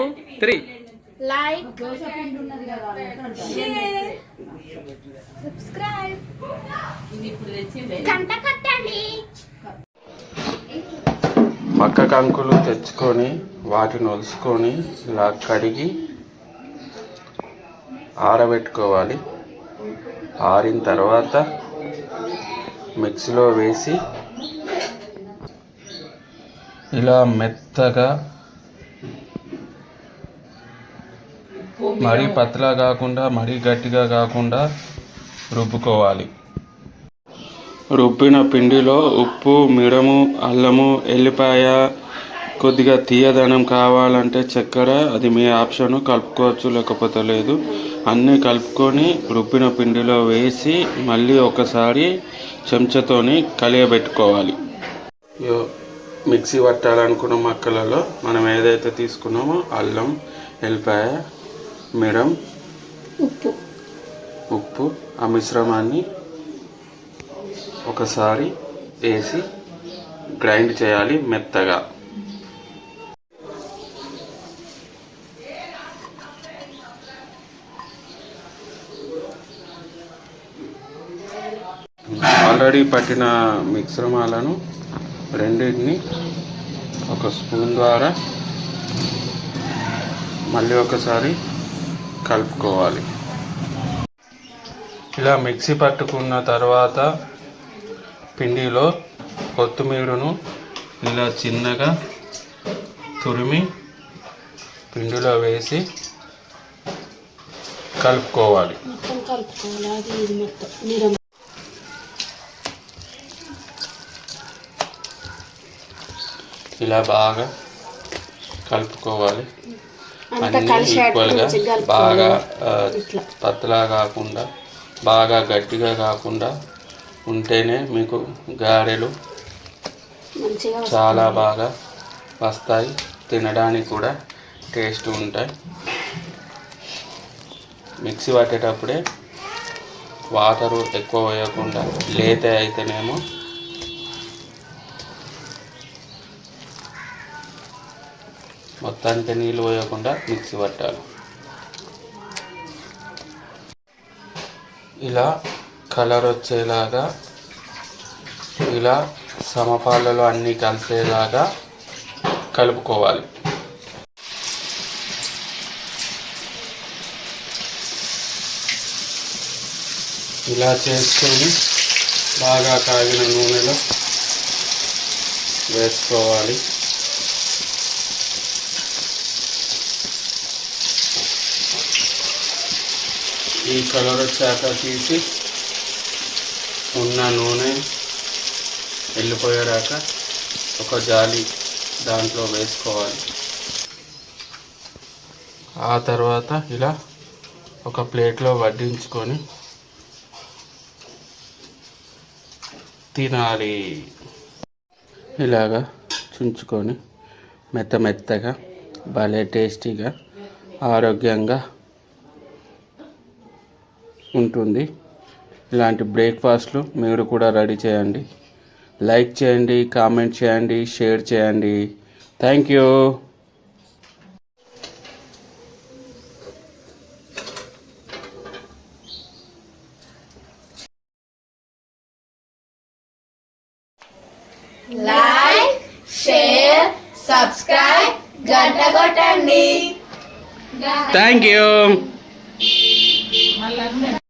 Three like subscribe గంట కట్టండి. పక్క కంకులు తెచ్చుకొని వాటిని ఒలుసుకొని ఇలా కడిగి ఆరబెట్టుకోవాలి. ఆరిన తర్వాత మిక్సీలో వేసి ఇలా మెత్తగా మరీ పతలా కాకుండా మరీ గట్టిగా కాకుండా రుబ్బుకోవాలి. రుబ్బిన పిండిలో ఉప్పు మిడము అల్లము ఎల్లిపాయ కొద్దిగా తీయదనం కావాలంటే చక్కెర అది మీ ఆప్షన్ కలుపుకోవచ్చు లేకపోతే లేదు. అన్నీ కలుపుకొని రుబ్బిన పిండిలో వేసి మళ్ళీ ఒకసారి చెంచాతోని కలియబెట్టుకోవాలి. యో మిక్సీ పట్టాలనుకున్న మక్కలలో మనం ఏదైతే తీసుకున్నామో అల్లం ఎల్లిపాయ మిరం ఉప్పు. ఉప్పు ఆ మిశ్రమాన్ని ఒకసారి వేసి గ్రైండ్ చేయాలి మెత్తగా. ఆల్రెడీ పట్టిన మిశ్రమాలను రెండింటిని ఒక స్పూన్ ద్వారా మళ్ళీ ఒకసారి కలుపుకోవాలి. ఇలా మిక్సీ పట్టుకున్న తర్వాత పిండిలో కొత్తిమీరను ఇలా చిన్నగా తురిమి పిండిలో వేసి కలుపుకోవాలి. మొత్తం కలుపుకోవాలి. అది ఇది మొత్తం. నిరం ఇలా బాగా కలుపుకోవాలి. అన్నీ ఈక్వల్గా బాగా పతలా కాకుండా బాగా గట్టిగా కాకుండా ఉంటేనే మీకు గారెలు. చాలా బాగా వస్తాయి. తినడానికి కూడా టేస్ట్ ఉంటాయి. మిక్సీ పట్టేటప్పుడే వాటరు ఎక్కువ వేయకుండా లేత అయితేనేమో మొత్తానికి నీళ్ళు పోయకుండా మిక్సీ పట్టాలి. ఇలా కలర్ వచ్చేలాగా ఇలా సమపాలలో అన్నీ కలిసేలాగా కలుపుకోవాలి. ఇలా చేసుకొని బాగా కాగిన నూనెలో వేసుకోవాలి. ఈ కలర్ వచ్చాక తీసి ఉన్న నూనె వెళ్ళిపోయేదాకా ఒక జాలి దాంట్లో వేసుకోవాలి. ఆ తర్వాత ఇలా ఒక ప్లేట్లో వడ్డించుకొని తినాలి. ఇలాగా చుంచుకొని మెత్త మెత్తగా భలే టేస్టీగా ఆరోగ్యంగా ఉంటుంది. ఇలాంటి బ్రేక్ఫాస్ట్లు మీరు కూడా రెడీ చేయండి. లైక్ చేయండి కామెంట్ చేయండి షేర్ చేయండి. Thank you. Like share subscribe గంట కొట్టండి. Thank you. Máy.